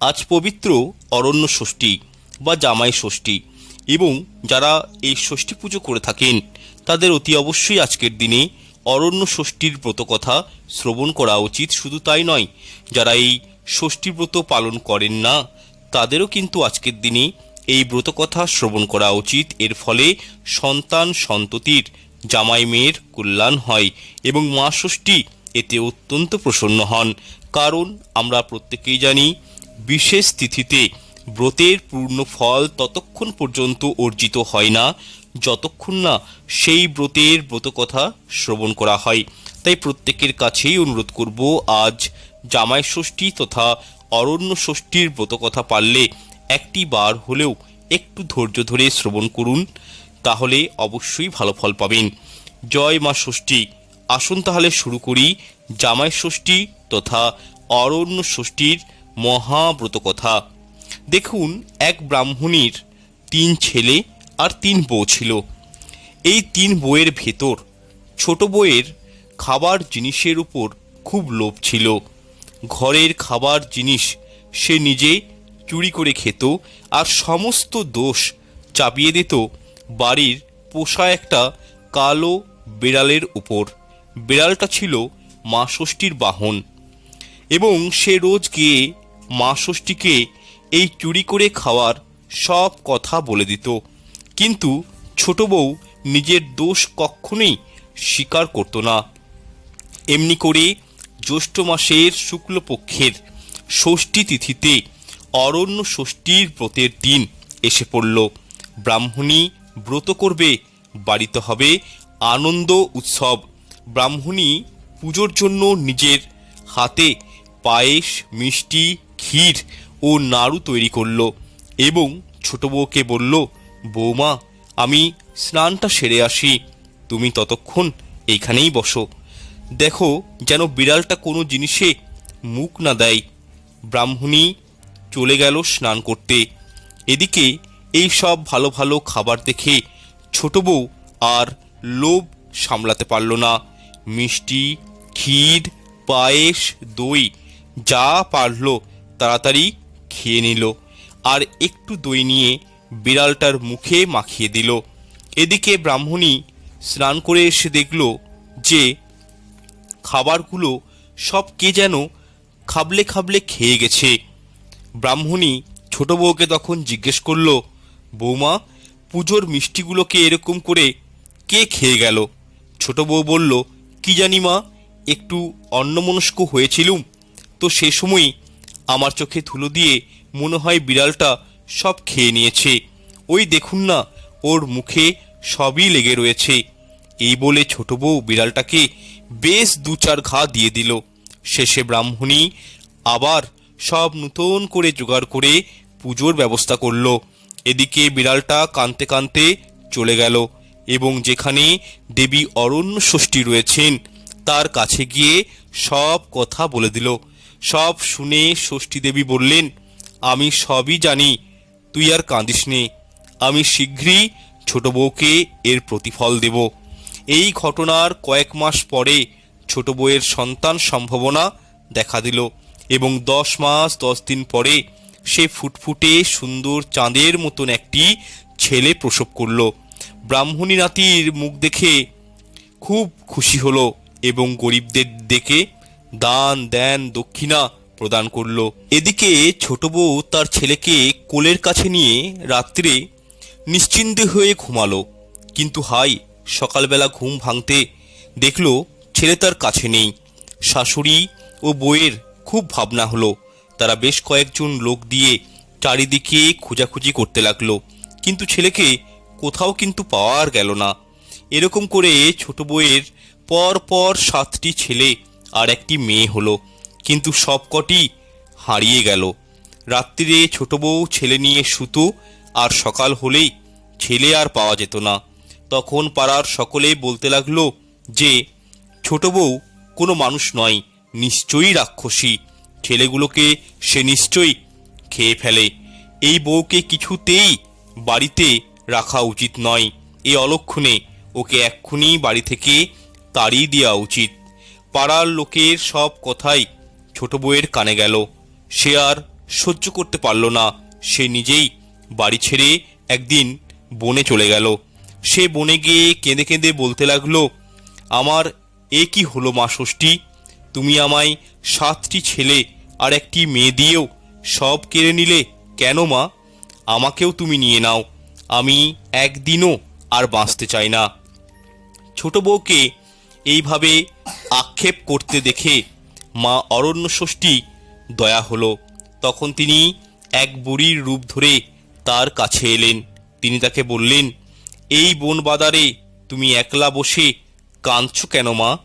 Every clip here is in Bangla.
আজ পবিত্র অরণ্য ষষ্ঠী বা জামাই ষষ্ঠী এবং যারা এই ষষ্ঠী পুজো করে থাকেন, তাদের অতি অবশ্যই আজকের দিনে অরণ্য ষষ্ঠীর ব্রতকথা শ্রবণ করা উচিত। শুধু তাই নয়, যারা এই ষষ্ঠী ব্রত পালন করেন না, তাদেরও কিন্তু আজকের দিনে এই ব্রতকথা শ্রবণ করা উচিত। এর ফলে সন্তান সন্ততির, জামাই মেয়ের কল্যাণ হয় এবং মা ষষ্ঠী এতে অত্যন্ত প্রসন্ন হন। কারণ আমরা প্রত্যেকেই জানি বিশেষ তিথিতে ব্রতের পূর্ণ ফল ততক্ষণ পর্যন্ত অর্জিত হয় না, যতক্ষণ না সেই ব্রতের ব্রতকথা শ্রবণ করা হয়। তাই প্রত্যেকের কাছেই অনুরোধ করব, আজ জামাই ষষ্ঠী তথা অরণ্য ষষ্ঠীর ব্রতকথা পারলে একটি বার হলেও একটু ধৈর্য ধরে শ্রবণ করুন, তাহলে অবশ্যই ভালো ফল পাবেন। জয় মা ষষ্ঠী। আসুন তাহলে শুরু করি জামাই ষষ্ঠী তথা অরণ্য ষষ্ঠীর মহাব্রত কথা দেখুন, এক ব্রাহ্মণীর তিন ছেলে আর তিন বউ ছিল। এই তিন বউয়ের ভেতর ছোট বউয়ের খাবার জিনিসের উপর খুব লোভ ছিল। ঘরের খাবার জিনিস সে নিজে চুরি করে খেত আর সমস্ত দোষ চাপিয়ে দিত বাড়ির পোষা একটা কালো বিড়ালের উপর। বিড়ালটা ছিল মা ষষ্ঠীর বাহন এবং সে রোজ গিয়ে মা ষষ্ঠীকে এই চুরি করে খাওয়ার সব কথা বলে দিত। কিন্তু ছোট বউ নিজের দোষ কখনোই স্বীকার করতো না। এমনি করে জ্যৈষ্ঠ মাসের শুক্লপক্ষের ষষ্ঠী তিথিতে অরণ্য ষষ্ঠীর ব্রতের দিন এসে পড়ল। ব্রাহ্মণী ব্রত করবে, বাড়িতে হবে আনন্দ উৎসব। ব্রাহ্মণী পুজোর জন্য নিজের হাতে পায়েস, মিষ্টি ক্ষীর ও নাড়ু তৈরি করল এবং ছোট বউকে বলল, বৌমা, আমি স্নানটা সেরে আসি। তুমি ততক্ষণ এইখানেই বসো। দেখো যেন বিড়ালটা কোনো জিনিসে মুখ না দেয় ব্রাহ্মণী চলে গেল স্নান করতে। এদিকে এই সব ভালো ভালো খাবার দেখে ছোট বউ আর লোভ সামলাতে পারল না। মিষ্টি, ক্ষীর, পায়েস, দই যা পারল তাড়াতাড়ি খেয়ে নিল আর একটু দই নিয়ে বিড়ালটার মুখে মাখিয়ে দিল। এদিকে ব্রাহ্মণী স্নান করে এসে দেখল যে খাবারগুলো সব কে যেন খাবলে খাবলে খেয়ে গেছে। ব্রাহ্মণী ছোট বউকে তখন জিজ্ঞেস করল বৌমা পুজোর মিষ্টিগুলোকে এরকম করে কে খেয়ে গেল? ছোট বউ বলল, কি জানি মা, একটু অন্যমনস্ক হয়েছিলুম। তো সে সময়ই আমার চোখে ধুলো দিয়ে মনে হয় বিড়ালটা সব খেয়ে নিয়েছে। ওই দেখুন না, ওর মুখে সবই লেগে রয়েছে। এই বলে ছোট বউ বিড়ালটাকে বেশ দু চার ঘা দিয়ে দিল। শেষে ব্রাহ্মণী আবার সব নূতন করে জোগাড় করে পুজোর ব্যবস্থা করল। এদিকে বিড়ালটা কানতে কানতে চলে গেল এবং যেখানে দেবী অরণ্য ষষ্ঠী রয়েছেন, তার কাছে গিয়ে সব কথা বলে দিল। সব শুনে ষষ্ঠী দেবী বললেন, আমি সবই জানি, তুই আর কাঁদিস নে। আমি শীঘ্রই ছোট বউকে এর প্রতিফল দেব। এই ঘটনার কয়েক মাস পরে ছোট বউয়ের সন্তান সম্ভাবনা দেখা দিল এবং দশ মাস, দশ দিন পরে সে ফুটফুটে সুন্দর চাঁদের মতন একটি ছেলে প্রসব করল। ব্রাহ্মণী নাতির মুখ দেখে খুব খুশি হলো এবং গরিবদের দেখে দান, দেন, দক্ষিণা প্রদান করল। এদিকে ছোট বউ তার ছেলেকে কোলের কাছে নিয়ে রাত্রে নিশ্চিন্তে হয়ে ঘুমালো। কিন্তু হাই, সকালবেলা ঘুম ভাঙতে দেখল ছেলে তার কাছে নেই। শাশুড়ি ও বউয়ের খুব ভাবনা হলো। তারা বেশ কয়েকজন লোক দিয়ে চারিদিকে খোঁজাখুঁজি করতে লাগল। কিন্তু ছেলেকে কোথাও কিন্তু পাওয়ার গেল না। এরকম করে ছোট বউয়ের পর পর সাতটি ছেলে আর একটি মেয়ে হলো। কিন্তু সবকটি হারিয়ে গেল। রাত্রিরে ছোট বউ ছেলে নিয়ে সুতো আর সকাল হলেই ছেলে আর পাওয়া যেত না। তখন পাড়ার সকলে বলতে লাগল যে, ছোট বউ কোনো মানুষ নয়, নিশ্চয়ই রাক্ষসী। ছেলেগুলোকে সে নিশ্চয়ই খেয়ে ফেলে। এই বউকে কিছুতেই বাড়িতে রাখা উচিত নয়। এই অলক্ষণে ওকে এক্ষুনি বাড়ি থেকে তাড়িয়ে দেওয়া উচিত। পাড়ার লোকের সব কথাই ছোট বউয়ের কানে গেল। সে আর সহ্য করতে পারল না। সে নিজেই বাড়ি ছেড়ে একদিন বনে চলে গেল। সে বনে গিয়ে কেঁদে কেঁদে বলতে লাগল, আমার এ কি হলো মা ষষ্ঠী? তুমি আমায় সাতটি ছেলে আর একটি মেয়ে দিয়েও সব কেড়ে নিলে কেন মা? আমাকেও তুমি নিয়ে নাও। আমি একদিনও আর বাঁচতে চাই না। ছোট বউকে এইভাবে আক্ষেপ করতে দেখে মা অরণ্য ষষ্ঠী দয়া হলো। তখন তিনি এক বুড়ির রূপ ধরে তার কাছে এলেন। তিনি তাকে বললেন, এই বন বাদারে তুমি একলা বসে কাঁদছ কেন মা?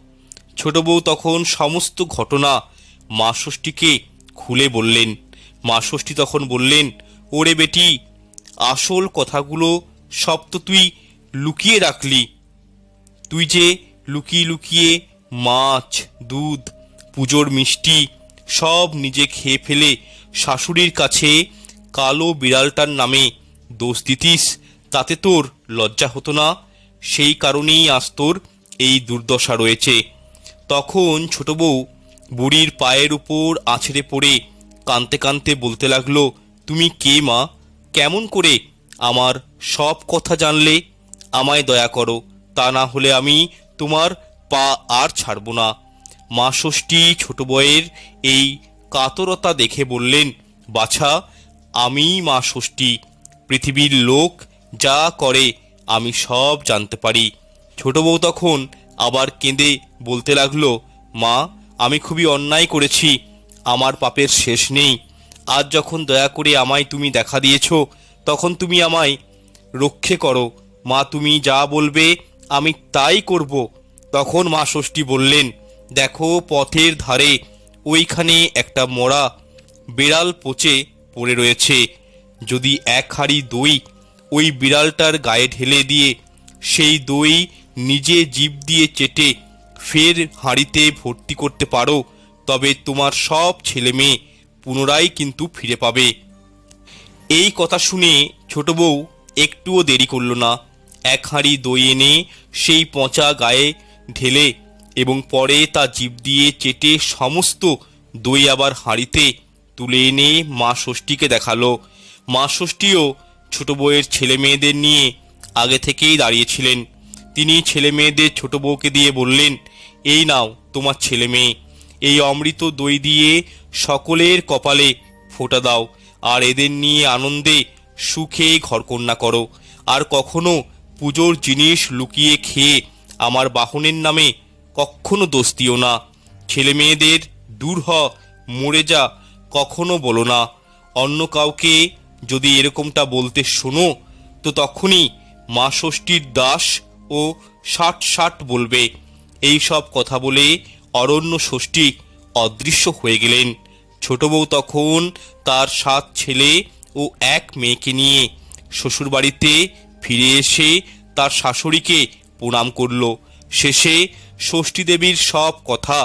ছোট বউ তখন সমস্ত ঘটনা মা ষষ্ঠীকে খুলে বললেন। মা ষষ্ঠী তখন বললেন, ওরে বেটি, আসল কথাগুলো সব তো তুই লুকিয়ে রাখলি। তুই যে লুকিয়ে লুকিয়ে মাছ, দুধ, পুজোর মিষ্টি সব নিজে খেয়ে ফেলে শাশুড়ির কাছে কালো বিড়ালটার নামে দোষ দিতিস, তাতে তোর লজ্জা হতো না? সেই কারণেই আজ তোর এই দুর্দশা রয়েছে। তখন ছোট বউ বুড়ির পায়ের উপর আছড়ে পড়ে কানতে কানতে বলতে লাগল, তুমি কে মা? কেমন করে আমার সব কথা জানলে? আমায় দয়া করো। তা না হলে আমি তোমার পা আর ছাড়ব না। মা ষষ্ঠী ছোট বয়ের এই কাতরতা দেখে বললেন, বাছা আমি মা ষষ্ঠী। পৃথিবীর লোক যা করে, আমি সব জানতে পারি। ছোট বউ তখন আবার কেঁদে বলতে লাগল, মা, আমি খুবই অন্যায় করেছি, আমার পাপের শেষ নেই। আজ যখন দয়া করে আমায় তুমি দেখা দিয়েছ, তখন তুমি আমায় রক্ষে করো। মা, তুমি যা বলবে আমি তাই করব। তখন মা ষষ্ঠী বললেন, দেখো পথের ধারে ওইখানে একটা মরা বিড়াল পচে পড়ে রয়েছে। যদি এক হাঁড়ি দই ওই বিড়ালটার গায়ে ঢেলে দিয়ে সেই দই নিজে জিভ দিয়ে চেটে ফের হাঁড়িতে ভর্তি করতে পারো, তবে তোমার সব ছেলে মেয়ে পুনরায় কিন্তু ফিরে পাবে। এই কথা শুনে ছোট বউ একটুও দেরি করল না। এক হাঁড়ি দই এনে সেই পচা গায়ে ঢেলে এবং পরে তা জিভ দিয়ে চেটে সমস্ত দই আবার হাঁড়িতে তুলে এনে মা ষষ্ঠীকে দেখাল। মা ষষ্ঠীও ছোট বউয়ের ছেলে মেয়েদের নিয়ে আগে থেকেই দাঁড়িয়েছিলেন তিনি ছেলে মেয়েদের ছোট বউকে দিয়ে বললেন, এই নাও তোমার ছেলে মেয়ে। এই অমৃত দই দিয়ে সকলের কপালে ফোটা দাও। আর এদের নিয়ে আনন্দে সুখে ঘরকন্যা করো। আর কখনো পুজোর জিনিস লুকিয়ে খেয়ে আমার বাহনের নামে কখনো দোষ দিও না। ছেলে মেয়েদের দূর হ, মরে যা, কখনো বলো না। অন্য কাউকে যদি এরকমটা বলতে শোনো, তো তখনই মা ষষ্ঠীর দাস ও ষাট ষাট বলবে। এই সব কথা বলে অরণ্য ষষ্ঠী অদৃশ্য হয়ে গেলেন। ছোট বউ তখন তার সাত ছেলে ও এক মেয়েকে নিয়ে শ্বশুরবাড়িতে ফিরে এসে তার শাশুড়িকে প্রণাম করল। শেষে ষষ্ঠী দেবীর সব কথা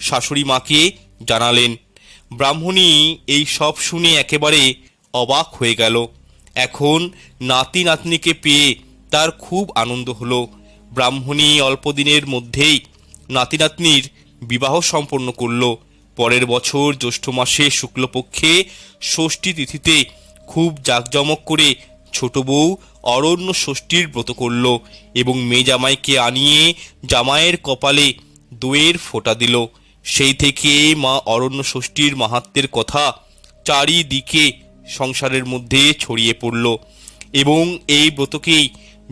শাশুড়ি মাকে জানালেন। ব্রাহ্মণী এই সব শুনে একেবারে অবাক হয়ে গেল। এখন নাতি নাতনিকে পেয়ে তার খুব আনন্দ হলো। ব্রাহ্মণী অল্প দিনের মধ্যেই নাতি নাতনির বিবাহ সম্পন্ন করল। পরের বছর জ্যৈষ্ঠ মাসে শুক্লপক্ষে ষষ্ঠী তিথিতে খুব জাঁকজমক করে ছোট বউ অরণ্য ষষ্ঠীর ব্রত করল এবং মেয়ে জামাইকে আনিয়ে জামাইয়ের কপালে দইয়ের ফোঁটা দিল। সেই থেকে মা অরণ্য ষষ্ঠীর মাহাত্মের কথা চারিদিকে সংসারের মধ্যে ছড়িয়ে পড়ল এবং এই ব্রতকেই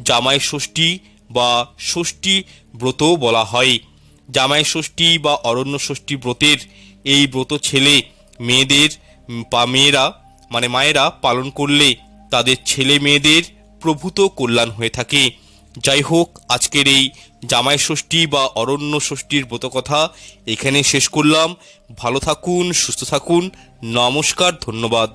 জামাই ষষ্ঠী বা ষষ্ঠী ব্রত বলা হয়। জামাই ষষ্ঠী বা অরণ্য ষষ্ঠী ব্রতের এই ব্রত ছেলে মেয়েদের বা মেয়েরা মানে মায়েরা পালন করলে তাদের ছেলে মেয়েদের প্রভূত কল্যাণ হয়ে থাকে। যাই হোক, আজকের এই জামাই ষষ্ঠী বা অরণ্য ষষ্ঠীর ব্রত কথা এখানে শেষ করলাম। ভালো থাকুন, সুস্থ থাকুন। নমস্কার, ধন্যবাদ।